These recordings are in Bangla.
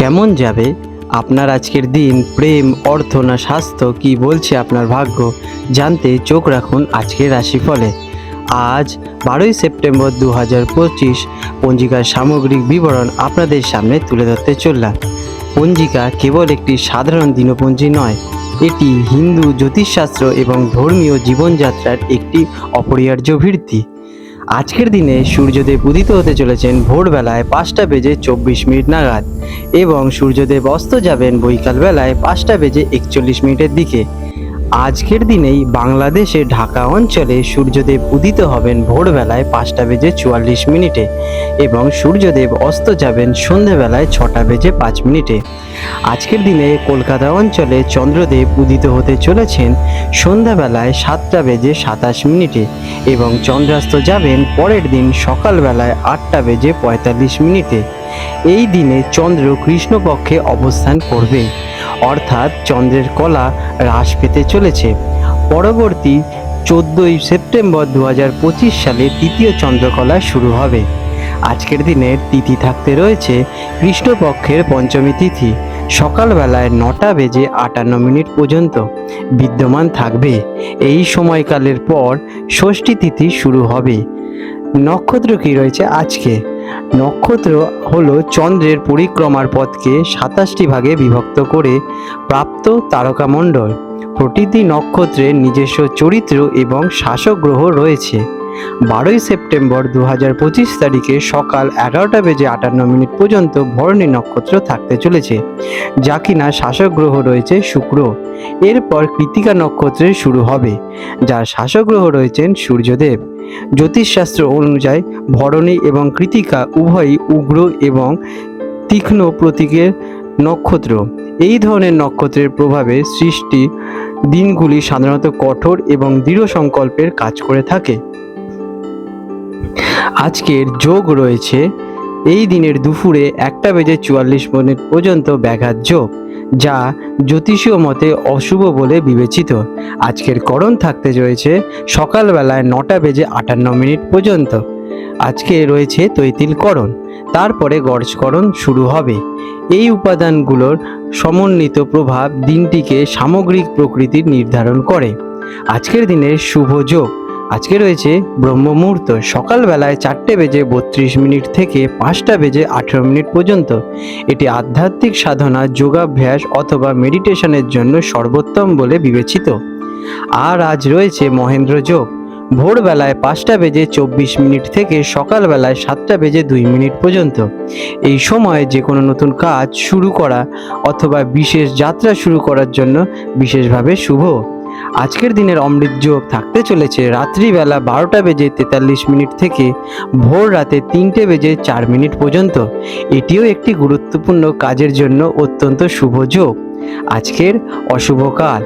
কেমন যাবে? আপনার আজকের দিন প্রেম, অর্থ না স্বাস্থ্য? কি বলছে আপনার ভাগ্য? জানতে চোখ রাখুন আজকের রাশিফলে। আজ বারোই সেপ্টেম্বর দু হাজার পঁচিশ, পঞ্জিকার সামগ্রিক বিবরণ আপনাদের সামনে তুলে ধরতে চললাম। পঞ্জিকা কেবল একটি সাধারণ দিনপঞ্জি নয়, এটি হিন্দু জ্যোতিষশাস্ত্র এবং ধর্মীয় জীবনযাত্রার একটি অপরিহার্য ভিত্তি। আজকের দিনে সূর্যদেব উদিত হতে চলেছেন ভোরবেলায় পাঁচটা বেজে চব্বিশ মিনিট নাগাদ এবং সূর্যদেব অস্ত যাবেন বৈকালবেলায় পাঁচটা বেজে একচল্লিশ মিনিটের দিকে। আজকের দিনেই বাংলাদেশে ঢাকা অঞ্চলে সূর্যদেব উদিত হবেন ভোরবেলায় পাঁচটা বেজে চুয়াল্লিশ মিনিটে এবং সূর্যদেব অস্ত যাবেন সন্ধেবেলায় ছটা বেজে পাঁচ মিনিটে। আজকের দিনে কলকাতা অঞ্চলে চন্দ্রদেব উদিত হতে চলেছেন সন্ধ্যাবেলায় সাতটা বেজে সাতাশ মিনিটে এবং চন্দ্রাস্ত যাবেন পরের দিন সকালবেলায় আটটা বেজে পঁয়তাল্লিশ মিনিটে। এই দিনে চন্দ্র কৃষ্ণপক্ষে অবস্থান করবে। অর্থাৎ চন্দ্রের কলা হ্রাস পেতে চলেছে। পরবর্তী চোদ্দোই সেপ্টেম্বর দু পঁচিশ সালে তৃতীয় চন্দ্রকলা শুরু হবে। আজকের দিনের তিথি থাকতে রয়েছে কৃষ্ণপক্ষের পঞ্চমী তিথি। সকালবেলায় নটা বেজে আটান্ন মিনিট পর্যন্ত বিদ্যমান থাকবে। এই সময়কালের পর ষষ্ঠী তিথি শুরু হবে। নক্ষত্র কি রয়েছে আজকে। নক্ষত্র হলো চন্দ্রের পরিক্রমার পথকে সাতাশটি ভাগে বিভক্ত করে প্রাপ্ত তারকামণ্ডল। প্রতিটি নক্ষত্রের নিজস্ব চরিত্র এবং শাসক গ্রহ রয়েছে। বারোই সেপ্টেম্বর দু হাজার পঁচিশ তারিখে সকাল এগারোটা বেজে আটান্ন মিনিট পর্যন্ত ভরণী নক্ষত্র থাকতে চলেছে, যা কিনা শাসক গ্রহ রয়েছে শুক্র। এরপর কৃতিকা নক্ষত্রের শুরু হবে, যার শাসক গ্রহ রয়েছেন সূর্যদেব। জ্যোতিষশাস্ত্র অনুযায়ী ভরণী এবং কৃতিকা উভয়ই উগ্র এবং তীক্ষ্ণ প্রতীকের নক্ষত্র। এই ধরনের নক্ষত্রের প্রভাবে সৃষ্টি দিনগুলি সাধারণত কঠোর এবং দৃঢ় সংকল্পের কাজ করে থাকে। আজকের যোগ রয়েছে, এই দিনের দুপুরে একটা বেজে চুয়াল্লিশ মিনিট পর্যন্ত ব্যাঘাত যোগ, যা জ্যোতিষীয় মতে অশুভ বলে বিবেচিত। আজকের করণ থাকতে রয়েছে সকালবেলায় নটা বেজে আটান্ন মিনিট পর্যন্ত। আজকে রয়েছে তৈতিলকরণ তারপরে গর্জকরণ শুরু হবে। এই উপাদানগুলোর সমন্বিত প্রভাব দিনটিকে সামগ্রিক প্রকৃতির নির্ধারণ করে। আজকের দিনের শুভ যোগ আজকে রয়েছে ব্রহ্ম মুহূর্ত সকালবেলায় চারটে বেজে বত্রিশ মিনিট থেকে পাঁচটা বেজে আঠেরো মিনিট পর্যন্ত। এটি আধ্যাত্মিক সাধনা, যোগাভ্যাস অথবা মেডিটেশনের জন্য সর্বোত্তম বলে বিবেচিত। আর আজ রয়েছে মহেন্দ্র যোগ। ভোরবেলায় পাঁচটা বেজে চব্বিশ মিনিট থেকে সকালবেলায় সাতটা বেজে দুই মিনিট পর্যন্ত। এই সময়ে যে কোনো নতুন কাজ শুরু করা অথবা বিশেষ যাত্রা শুরু করার জন্য বিশেষভাবে শুভ। আজকের দিনের অমৃত যোগ থাকতে চলেছে রাত্রিবেলা বারোটা বেজে তেতাল্লিশ মিনিট থেকে ভোর রাতে তিনটে বেজে চার মিনিট পর্যন্ত। এটিও একটি গুরুত্বপূর্ণ কাজের জন্য অত্যন্ত শুভ যোগ আজকের অশুভ কাল।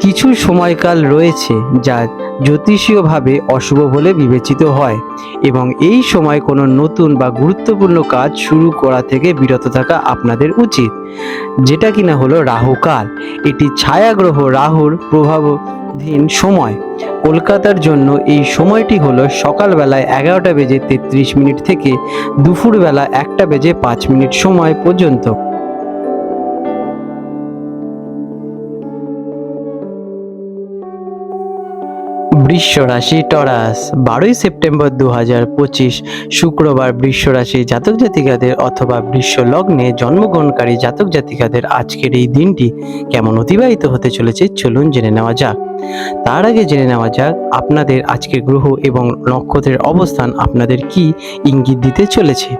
কিছু সময়কাল রয়েছে যা জ্যোতিষীয়ভাবে অশুভ বলে বিবেচিত হয় এবং এই সময় কোনো নতুন বা গুরুত্বপূর্ণ কাজ শুরু করা থেকে বিরত থাকা আপনাদের উচিত। যেটা কিনা হলো রাহুকাল এটি ছায়াগ্রহ রাহুর প্রভাবাধীন সময়। কলকাতার জন্য এই সময়টি হলো সকালবেলায় এগারোটা বেজে তেত্রিশ মিনিট থেকে দুপুরবেলা একটা বেজে পাঁচ মিনিট সময় পর্যন্ত। বৃষ রাশি টরাস। বারোই সেপ্টেম্বর দু হাজার পঁচিশ, শুক্রবার বৃষ রাশি জাতক জাতিকাদের অথবা বৃষ লগ্নে জন্মগ্রহণকারী জাতক জাতিকাদের আজকের এই দিনটি কেমন অতিবাহিত হতে চলেছে চলুন জেনে নেওয়া যাক। তার আগে জেনে নেওয়া যাক, আপনাদের আজকের গ্রহ এবং নক্ষত্রের অবস্থান আপনাদের কি ইঙ্গিত দিতে চলেছে?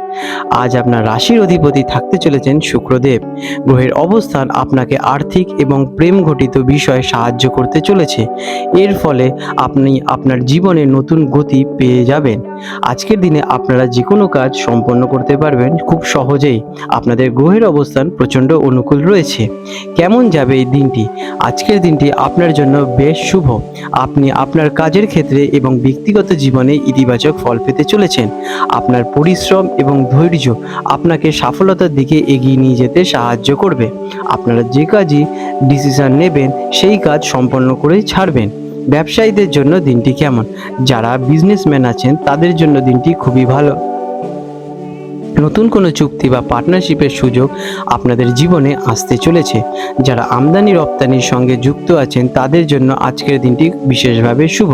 আজ আপনার রাশির অধিপতি থাকতে চলেছেন শুক্রদেব। গ্রহের অবস্থান আপনাকে আর্থিক এবং প্রেম ঘটিত বিষয়ে সাহায্য করতে চলেছে। এর ফলে আপনি আপনার জীবনে নতুন গতি পেয়ে যাবেন। আজকের দিনে আপনারা যে কোনো কাজ সম্পন্ন করতে পারবেন খুব সহজেই। আপনাদের গ্রহের অবস্থান প্রচণ্ড অনুকূল রয়েছে। কেমন যাবে এই দিনটি? আজকের দিনটি আপনার জন্য বেশ শুভ। আপনি আপনার কাজের ক্ষেত্রে এবং ব্যক্তিগত জীবনে ইতিবাচক ফল পেতে চলেছেন। আপনার পরিশ্রম এবং ধৈর্য আপনাকে সফলতার দিকে এগিয়ে নিয়ে যেতে সাহায্য করবে। আপনারা যে কাজই ডিসিশন নেবেন, সেই কাজ সম্পন্ন করেই ছাড়বেন। ব্যবসায়ীদের জন্য দিনটি কেমন? যারা বিজনেসম্যান আছেন, তাদের জন্য দিনটি খুবই ভালো। নতুন কোনো চুক্তি বা পার্টনারশিপের সুযোগ আপনাদের জীবনে আসতে চলেছে। যারা আমদানি রপ্তানির সঙ্গে যুক্ত আছেন, তাদের জন্য আজকের দিনটি বিশেষভাবে শুভ।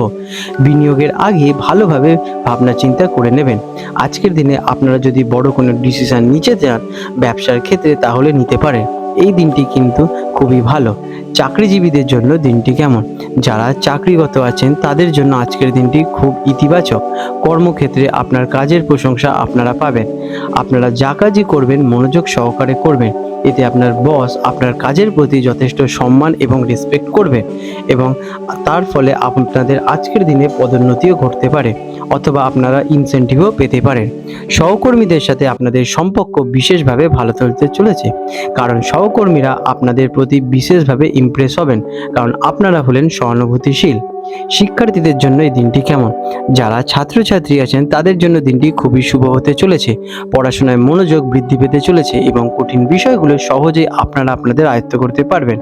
বিনিয়োগের আগে ভালোভাবে ভাবনা চিন্তা করে নেবেন। আজকের দিনে আপনারা যদি বড় কোনো ডিসিশান নিতে চান ব্যবসার ক্ষেত্রে, তাহলে নিতে পারেন। এই দিনটি কিন্তু খুবই ভালো। চাকরিজীবীদের জন্য দিনটি কেমন? যারা চাকরিগত আছেন, তাদের জন্য আজকের দিনটি খুব ইতিবাচক। কর্মক্ষেত্রে আপনার কাজের প্রশংসা আপনারা পাবেন। আপনারা যা কাজই করবেন, মনোযোগ সহকারে করবেন। এতে আপনার বস আপনার কাজের প্রতি যথেষ্ট সম্মান এবং রেসপেক্ট করবে এবং তার ফলে আপনাদের আজকের দিনে পদোন্নতিও ঘটতে পারে। অথবা আপনারা ইনসেন্টিভও পেতে পারেন। সহকর্মীদের সাথে আপনাদের সম্পর্ক বিশেষভাবে ভালো চলতে চলেছে। কারণ সহকর্মীরা আপনাদের প্রতি বিশেষভাবে ইমপ্রেস হবেন। কারণ আপনারা হলেন সহানুভূতিশীল। শিক্ষার্থীদের জন্য এই দিনটি কেমন? যারা ছাত্রছাত্রী আছেন, তাদের জন্য দিনটি খুবই শুভ হতে চলেছে। পড়াশোনায় মনোযোগ বৃদ্ধি পেতে চলেছে এবং কঠিন বিষয়গুলো সহজেই আপনারা আপনাদের আয়ত্ত করতে পারবেন।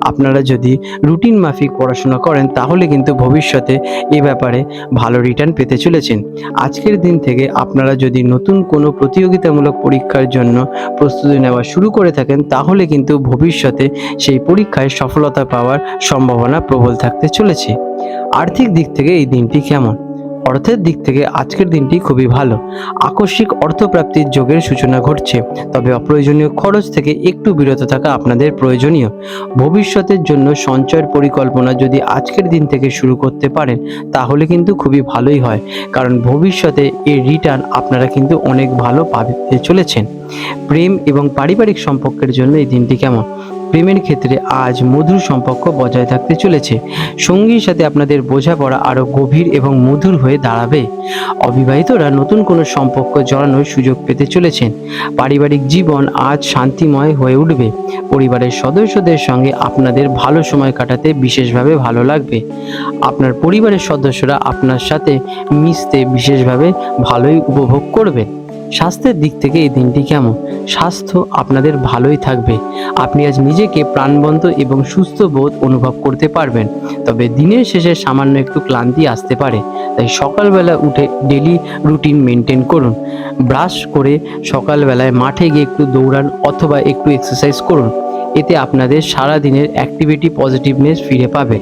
আপনারা যদি রুটিন মাফিক পড়াশোনা করেন, তাহলে কিন্তু ভবিষ্যতে এ ব্যাপারে ভালো রিটার্ন পেতে চলেছেন। আজকের দিন থেকে আপনারা যদি নতুন কোনো প্রতিযোগিতামূলক পরীক্ষার জন্য প্রস্তুতি নেওয়া শুরু করে থাকেন, তাহলে কিন্তু ভবিষ্যতে সেই পরীক্ষায় সফলতা পাওয়ার সম্ভাবনা প্রবল থাকতে চলেছে। আর্থিক দিক থেকে এই দিনটি কেমন? অর্থের দিক থেকে আজকের দিনটি খুবই ভালো। আকস্মিক অর্থপ্রাপ্তির যোগের সূচনা ঘটছে, তবে অপ্রয়োজনীয় খরচ থেকে একটু বিরত থাকা আপনাদের প্রয়োজনীয়। ভবিষ্যতের জন্য সঞ্চয়ের পরিকল্পনা যদি আজকের দিন থেকে শুরু করতে পারেন, তাহলে কিন্তু খুবই ভালোই হয়, কারণ ভবিষ্যতে এর রিটার্ন আপনারা কিন্তু অনেক ভালো পাবে চলেছেন। প্রেম এবং পারিবারিক সম্পর্কের জন্য এই দিনটি কেমন? প্রেমের ক্ষেত্রে আজ মধুর সম্পর্ক বজায় থাকতে চলেছে। সঙ্গীর সাথে আপনাদের বোঝাপড়া আরও গভীর এবং মধুর হয়ে দাঁড়াবে। অবিবাহিতরা নতুন কোনো সম্পর্ক জড়ানোর সুযোগ পেতে চলেছেন। পারিবারিক জীবন আজ শান্তিময় হয়ে উঠবে। পরিবারের সদস্যদের সঙ্গে আপনাদের ভালো সময় কাটাতে বিশেষভাবে ভালো লাগবে। আপনার পরিবারের সদস্যরা আপনার সাথে মিশতে বিশেষভাবে ভালোই উপভোগ করবে। স্বাস্থ্যের দিক থেকে এই দিনটি কেমন? স্বাস্থ্য আপনাদের ভালোই থাকবে। আপনি আজ নিজেকে প্রাণবন্ত এবং সুস্থ বোধ অনুভব করতে পারবেন। তবে দিনের শেষে সামান্য একটু ক্লান্তি আসতে পারে। তাই সকালবেলা উঠে ডেলি রুটিন মেনটেন করুন। ব্রাশ করে সকালবেলায় মাঠে গিয়ে একটু দৌড়ান অথবা একটু এক্সারসাইজ করুন। এতে আপনাদের সারা দিনের অ্যাক্টিভিটি পজিটিভনেস ফিরে পাবে।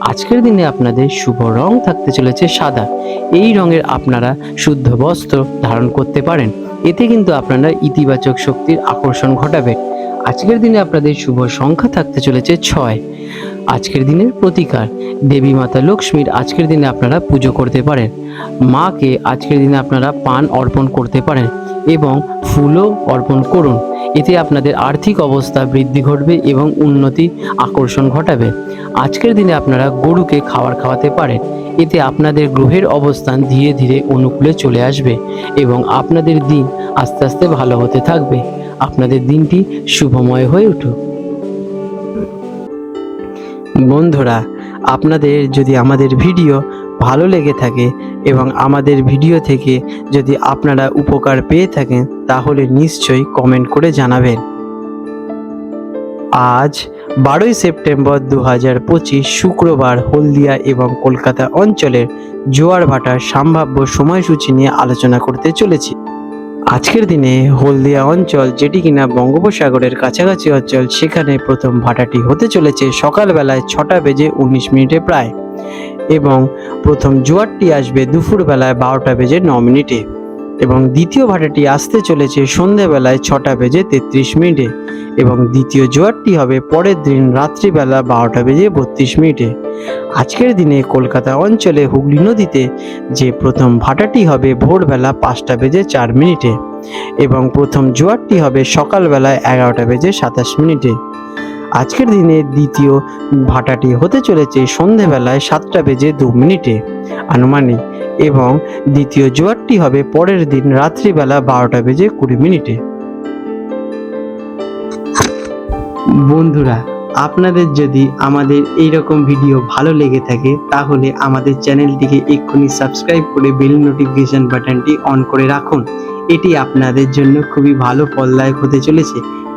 আজকের দিনে আপনাদের শুভ রং থাকতে চলেছে সাদা। এই রঙের আপনারা শুদ্ধ বস্ত্র ধারণ করতে পারেন। এতে কিন্তু আপনারা ইতিবাচক শক্তির আকর্ষণ ঘটাবে। আজকের দিনে আপনাদের শুভ সংখ্যা থাকতে চলেছে ছয়। আজকের দিনের প্রতিকার, দেবী মাতা লক্ষ্মীর আজকের দিনে আপনারা পুজো করতে পারেন। মাকে আজকের দিনে আপনারা পান অর্পণ করতে পারেন এবং ফুলও অর্পণ করুন। এতে আপনাদের আর্থিক অবস্থা বৃদ্ধি ঘটবে এবং উন্নতি আকর্ষণ ঘটাবে। আজকের দিনে আপনারা গরুকে খাবার খাওয়াতে পারেন। এতে আপনাদের গ্রহের অবস্থান ধীরে ধীরে অনুকূলে চলে আসবে এবং আপনাদের দিন আস্তে আস্তে ভালো হতে থাকবে। আপনাদের দিনটি শুভময় হয়ে উঠুক। বন্ধুরা, আপনাদের যদি আমাদের ভিডিও ভালো লেগে থাকে এবং আমাদের ভিডিও থেকে যদি আপনারা উপকার পেয়ে থাকেন, তাহলে নিশ্চয়ই কমেন্ট করে জানাবেন। আজ বারোই সেপ্টেম্বর দু হাজার পঁচিশ শুক্রবার হলদিয়া এবং কলকাতা অঞ্চলের জোয়ার ভাটার সম্ভাব্য সময়সূচি নিয়ে আলোচনা করতে চলেছি। আজকের দিনে হলদিয়া অঞ্চল যেটি কিনা বঙ্গোপসাগরের কাছাকাছি অঞ্চল, সেখানে প্রথম ভাটাটি হতে চলেছে সকালবেলায় ছটা বেজে উনিশ মিনিটে প্রায়। এবং প্রথম জোয়ারটি আসবে দুপুরবেলায় বারোটা বেজে ন মিনিটে এবং দ্বিতীয় ভাটাটি আসতে চলেছে সন্ধেবেলায় ছটা বেজে তেত্রিশ মিনিটে এবং দ্বিতীয় জোয়ারটি হবে পরের দিন রাত্রিবেলা বারোটা বেজে বত্রিশ মিনিটে। আজকের দিনে কলকাতা অঞ্চলে হুগলি নদীতে যে প্রথম ভাটাটি হবে ভোরবেলা পাঁচটা বেজে চার মিনিটে এবং প্রথম জোয়ারটি হবে সকালবেলায় এগারোটা বেজে সাতাশ মিনিটে। আজকের দিনে দ্বিতীয় ভাটাটি হতে চলেছে সন্ধেবেলায় সাতটা বেজে দু মিনিটে। আনুমানিক এবং দ্বিতীয় জোয়ারটি হবে পরের দিন রাত্রিবেলা বারোটা বেজে কুড়ি মিনিটে। বন্ধুরা, আপনাদের যদি আমাদের এই রকম ভিডিও ভালো লেগে থাকে, তাহলে আমাদের চ্যানেলটিকে এক্ষুনি সাবস্ক্রাইব করে বেল নোটিফিকেশন বাটনটি অন করে রাখুন। এটি আপনাদের জন্য খুবই ভালো ফলদায়ক হতে চলেছে।